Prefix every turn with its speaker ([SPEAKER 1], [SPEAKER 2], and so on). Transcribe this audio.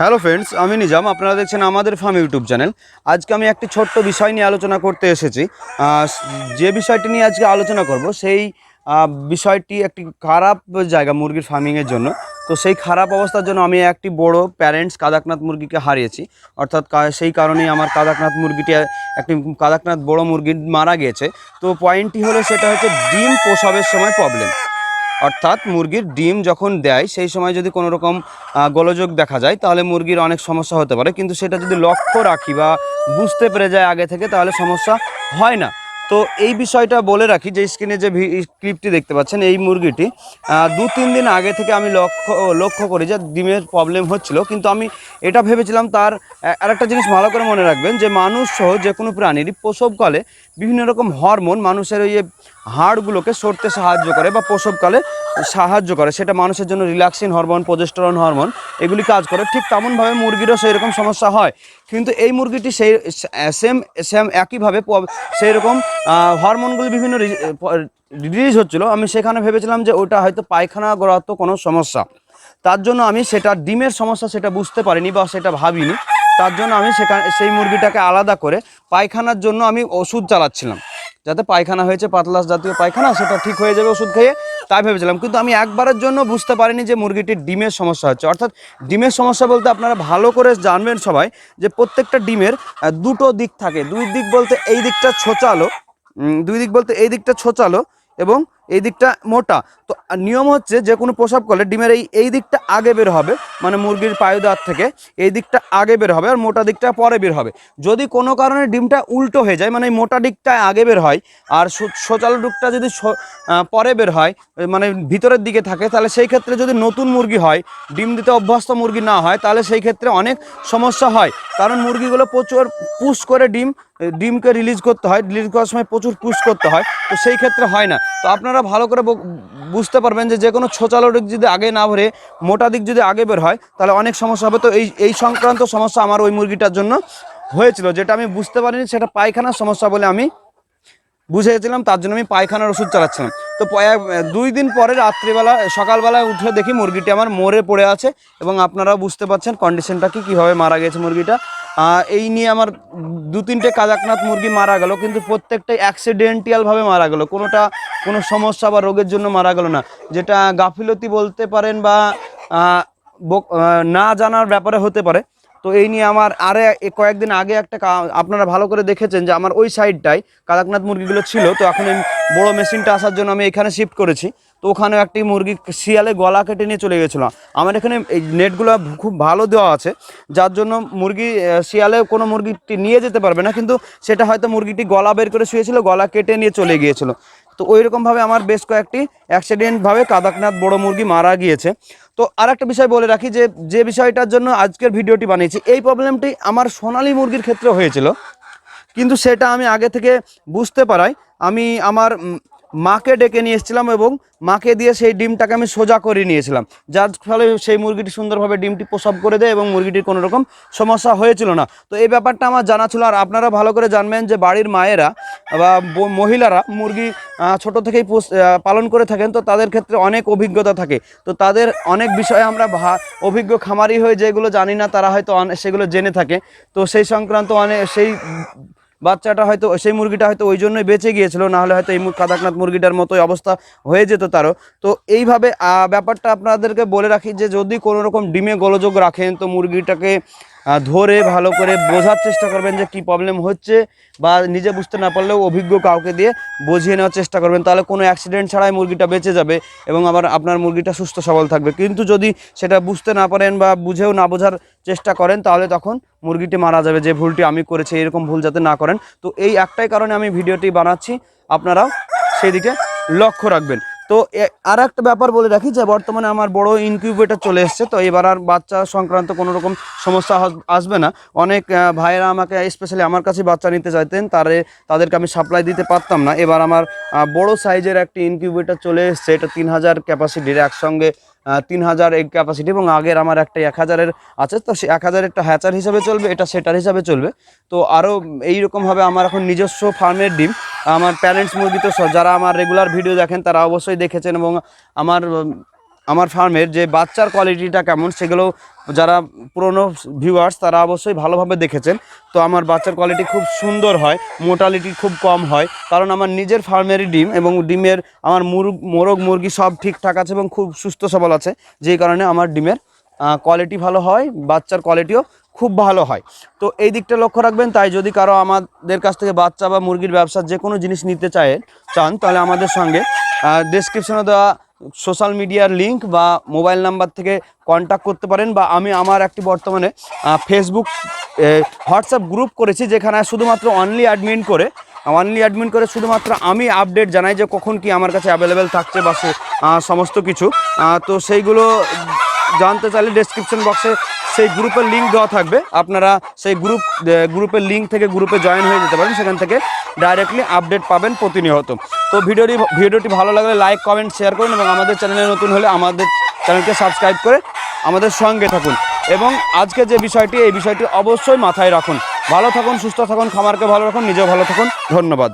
[SPEAKER 1] Hello friends, আমি নিজাম, আপনারা দেখছেন আমাদের ফার্ম ইউটিউব চ্যানেল। আজকে আমি একটি ছোট্ট বিষয় নিয়ে আলোচনা করতে এসেছি। যে বিষয়টি নিয়ে আজকে আলোচনা করব, সেই বিষয়টি একটি খারাপ জায়গা মুরগির ফার্মিংয়ের জন্য। তো সেই খারাপ অবস্থার জন্য আমি একটি বড় প্যারেন্টস কাদাকনাথ মুরগিকে হারিয়েছি। অর্থাৎ সেই কারণেই আমার কাদাকনাথ মুরগিটি, একটি কাদাকনাথ বড় মুরগি মারা গিয়েছে। তো পয়েন্টটি হলো, সেটা হচ্ছে ডিম প্রসবের সময় প্রবলেম অর্থাৎ মুরগির ডিম যখন দেয়, সেই সময় যদি কোনো রকম গোলযোগ দেখা যায়, তাহলে মুরগির অনেক সমস্যা হতে পারে। কিন্তু সেটা যদি লক্ষ্য রাখি বা বুঝতে পেরে যায় আগে থেকে, তাহলে সমস্যা হয় না। তো এই বিষয়টা বলে রাখি যে স্ক্রিনে যে ক্লিপটি দেখতে পাচ্ছেন, এই মুরগিটি দু, তিন দিন আগে থেকে আমি লক্ষ্য লক্ষ্য করি যে ডিমের প্রবলেম হচ্ছিল। কিন্তু আমি এটা ভেবেছিলাম তার আরেকটা জিনিস ভালো করে মনে রাখবেন যে মানুষ সহ যে কোনো প্রাণীরই প্রসবকালে বিভিন্ন রকম হরমোন মানুষের ওই হাড়গুলোকে সরতে সাহায্য করে বা প্রসবকালে সাহায্য করে। সেটা মানুষের জন্য রিল্যাক্সিন হরমোন প্রজেস্টেরন হরমোন এগুলি কাজ করে। ঠিক তেমনভাবে মুরগিরও সেই রকম সমস্যা হয়। কিন্তু এই মুরগিটি সেই সেম সেম একইভাবে সেই রকম হরমোনগুলি বিভিন্ন রিলিজ হচ্ছিল। আমি সেখানে ভেবেছিলাম যে ওটা হয়তো পায়খানা গড়াতো কোনো সমস্যা। তার জন্য আমি সেটা ডিমের সমস্যা সেটা বুঝতে পারিনি বা সেটা ভাবিনি। তার জন্য আমি সেখানে, সেই মুরগিটাকে আলাদা করে পায়খানার জন্য আমি ওষুধ চালাচ্ছিলাম। যাতে পায়খানা হয়েছে পাতলাস জাতীয় পায়খানা, সেটা ঠিক হয়ে যাবে ওষুধ খেয়ে, তাই ভেবেছিলাম। কিন্তু আমি একবারের জন্য বুঝতে পারিনি যে মুরগিটির ডিমের সমস্যা হচ্ছে। অর্থাৎ ডিমের সমস্যা বলতে আপনারা ভালো করে জানবেন সবাই যে প্রত্যেকটা ডিমের দুটো দিক থাকে। দুই দিক বলতে এই দিকটা ছোচালো দুই দিক বলতে এই দিকটা ছোচালো এবং এই দিকটা মোটা। তো নিয়ম হচ্ছে যে কোনো প্রসাব করলে ডিমের এই এই দিকটা আগে বের হবে মানে মুরগির পায়ু পায়ুদার থেকে এই দিকটা আগে বের হবে আর মোটা দিকটা পরে বের হবে। যদি কোনো কারণে ডিমটা উল্টো হয়ে যায় মানে এই মোটা দিকটা আগে বের হয় আর সোচালো দিকটা যদি পরে বের হয় মানে ভিতরের দিকে থাকে, তাহলে সেই ক্ষেত্রে যদি নতুন মুরগি হয়, ডিম দিতে অভ্যস্ত মুরগি না হয়, তাহলে সেই ক্ষেত্রে অনেক সমস্যা হয়। কারণ মুরগিগুলো প্রচুর পুশ করে ডিম ডিমকে রিলিজ করতে হয় রিলিজ করার সময় প্রচুর পুশ করতে হয়, তো সেই ক্ষেত্রে হয় না। তো আপনারা ভালো করে বুঝতে পারবেন যে যে কোনো ছোচালো দিক যদি আগে না ভরে মোটা দিক যদি আগে বের হয়, তাহলে অনেক সমস্যা হবে। তো এই এই সংক্রান্ত সমস্যা আমার ওই মুরগিটার জন্য হয়েছিল। যেটা আমি বুঝতে পারিনি, সেটা পায়খানার সমস্যা বলে আমি বুঝেছিলাম, তার জন্য আমি পায়খানার ওষুধ চালাচ্ছিলাম। তো দুই দিন পরে রাত্রিবেলা, সকালবেলায় উঠে দেখি মুরগিটি আমার মরে পড়ে আছে, এবং আপনারা বুঝতে পারছেন কন্ডিশনটা কি, কীভাবে মারা গেছে মুরগিটা। এই নিয়ে আমার দু তিনটে কাজাকনাথ মুরগি মারা গেল, কিন্তু প্রত্যেকটাই অ্যাক্সিডেন্টিয়ালভাবে মারা গেল। কোনোটা কোনো সমস্যা বা রোগের জন্য মারা গেল না। যেটা গাফিলতি বলতে পারেন বা না জানার ব্যাপারে হতে পারে। তো এই নিয়ে আমার আরে কয়েকদিন আগে একটা আপনারা ভালো করে দেখেছেন যে আমার ওই সাইডটায় কাদাকনাথ মুরগিগুলো ছিল, তো এখন এই বড় মেশিনটা আসার জন্য আমি এখানে শিফট করেছি। তো ওখানেও একটি মুরগি শিয়ালে গলা কেটে নিয়ে চলে গেছিল আমার এখানে এই নেটগুলো খুব ভালো দেওয়া আছে, যার জন্য মুরগি শিয়ালে কোনো মুরগিটি নিয়ে যেতে পারবে না, কিন্তু সেটা হয়তো মুরগিটি গলা বের করে শুয়েছিল, গলা কেটে নিয়ে চলে গিয়েছিল। তো ওই রকমভাবে আমার বেশ কয়েকটি অ্যাক্সিডেন্টভাবে কাদাকনাথ বড় মুরগি মারা গিয়েছে। তো আর একটা বিষয় বলে রাখি যে যে বিষয়টার জন্য আজকের ভিডিওটি বানিয়েছি, এই প্রবলেমটি আমার সোনালি মুরগির ক্ষেত্রে হয়েছিল। কিন্তু সেটা আমি আগে থেকে বুঝতে পারাই। আমি আমার মাকে ডেকে নিয়ে এসেছিলাম এবং মাকে দিয়ে সেই ডিমটাকে আমি সোজা করে নিয়েছিলাম। যার ফলে সেই মুরগিটি সুন্দরভাবে ডিমটি প্রসব করে দেয় এবং মুরগিটির কোনো রকম সমস্যা হয়েছিল না। তো এই ব্যাপারটা আমার জানা ছিল আর আপনারা ভালো করে জানবেন যে বাড়ির মায়েরা বা মহিলারা মুরগি ছোট থেকেই পালন করে থাকেন, তো তাদের ক্ষেত্রে অনেক অভিজ্ঞতা থাকে। তো তাদের অনেক বিষয়ে আমরা অভিজ্ঞ খামারি হয়ে যেগুলো জানি না, তারা হয়তো সেগুলো জেনে থাকে। তো সেই সংক্রান্ত অনেক সেই বাচ্চাটা হয়তো, সেই মুরগিটা হয়তো ওই জন্যই বেঁচে গিয়েছিল, না হলে হয়তো এই কাদাকনাথ মুরগিটার মতোই অবস্থা হয়ে যেত তারও। তো এইভাবে ব্যাপারটা আপনাদেরকে বলে রাখি যে যদি কোনো রকম ডিমে গোলযোগ রাখেন, তো মুরগিটাকে ধরে ভালো করে বোঝার চেষ্টা করবেন যে কি প্রবলেম হচ্ছে বা নিজে বুঝতে না পারলেও অভিজ্ঞ কাউকে দিয়ে বুঝিয়ে নেওয়ার চেষ্টা করবেন। তাহলে কোনো অ্যাক্সিডেন্ট ছাড়াই মুরগিটা বেঁচে যাবে এবং আবার আপনার মুরগিটা সুস্থ সবল থাকবে। কিন্তু যদি সেটা বুঝতে না পারেন বা বুঝেও না বোঝার চেষ্টা করেন, তাহলে তখন মুরগিটি মারা যাবে যে ভুলটি আমি করেছি, এরকম ভুল যাতে না করেন। তো এই একটাই কারণে আমি ভিডিওটি বানাচ্ছি। আপনারাও সেদিকে লক্ষ্য রাখবেন। তো আর একটা ব্যাপার বলে রাখি যে বর্তমানে আমার বড় ইনকিউবেটর চলে এসছে, তো এবার আর বাচ্চা সংক্রান্ত কোনো রকম সমস্যা আসবে না। অনেক ভাইয়েরা আমাকে স্পেশালি আমার কাছে বাচ্চা নিতে চাইতেন, তারে, তাদেরকে আমি সাপ্লাই দিতে পারতাম না। এবার আমার বড় সাইজের একটি ইনকিউবেটর চলে এসছে, এটা তিন হাজার ক্যাপাসিটির একসঙ্গে তিন হাজার এগ ক্যাপাসিটি এবং আগের আমার একটা এক হাজারের আছে, তো সে এক হাজারেরটা হ্যাচার হিসাবে চলবে, এটা সেটার হিসাবে চলবে। তো আরও এইরকমভাবে আমার এখন নিজস্ব ফার্মের ডিম। আমার প্যারেন্টস মুরগি তো যারা আমার রেগুলার ভিডিও দেখেন, তারা অবশ্যই দেখেছেন এবং আমার আমার ফার্মের যে বাচ্চার কোয়ালিটিটা কেমন, সেগুলো যারা পুরনো ভিউয়ার্স তারা অবশ্যই ভালোভাবে দেখেছেন। তো আমার বাচ্চার কোয়ালিটি খুব সুন্দর হয় মোটালিটি খুব কম হয়, কারণ আমার নিজের ফার্মেরই ডিম এবং ডিমের আমার মুরগ মোরগ, মুরগি সব ঠিকঠাক আছে এবং খুব সুস্থ সবল আছে, যেই কারণে আমার ডিমের কোয়ালিটি ভালো হয়, বাচ্চার কোয়ালিটিও খুব ভালো হয়। তো এই দিকটা লক্ষ্য রাখবেন, তাই যদি কারও আমাদের কাছ থেকে বাচ্চা বা মুরগির ব্যবসার যে কোনো জিনিস নিতে চায়, চান, তাহলে আমাদের সঙ্গে ডেসক্রিপশনে দেওয়া সোশ্যাল মিডিয়ার লিংক বা মোবাইল নাম্বার থেকে কন্ট্যাক্ট করতে পারেন বা আমি আমার একটি বর্তমানে ফেসবুক হোয়াটসঅ্যাপ গ্রুপ করেছি, যেখানে শুধুমাত্র অনলি অ্যাডমিন করে অনলি অ্যাডমিন করে শুধুমাত্র আমি আপডেট জানাই যে কখন কি আমার কাছে অ্যাভেলেবেল থাকছে বা সমস্ত কিছু। তো সেইগুলো জানতে চাইলে ডেসক্রিপশন বক্সে সেই গ্রুপের লিঙ্ক দেওয়া থাকবে। আপনারা সেই গ্রুপ গ্রুপের লিঙ্ক থেকে গ্রুপে জয়েন হয়ে যেতে পারেন, সেখান থেকে ডাইরেক্টলি আপডেট পাবেন প্রতিনিয়ত। তো ভিডিওটি ভিডিওটি ভালো লাগলে লাইক কমেন্ট শেয়ার করুন এবং আমাদের চ্যানেলে নতুন হলে আমাদের চ্যানেলকে সাবস্ক্রাইব করে আমাদের সঙ্গে থাকুন। এবং আজকে যে বিষয়টি, এই বিষয়টি অবশ্যই মাথায় রাখুন। ভালো থাকুন, সুস্থ থাকুন, খামারকে ভালো রাখুন, নিজেও ভালো থাকুন। ধন্যবাদ।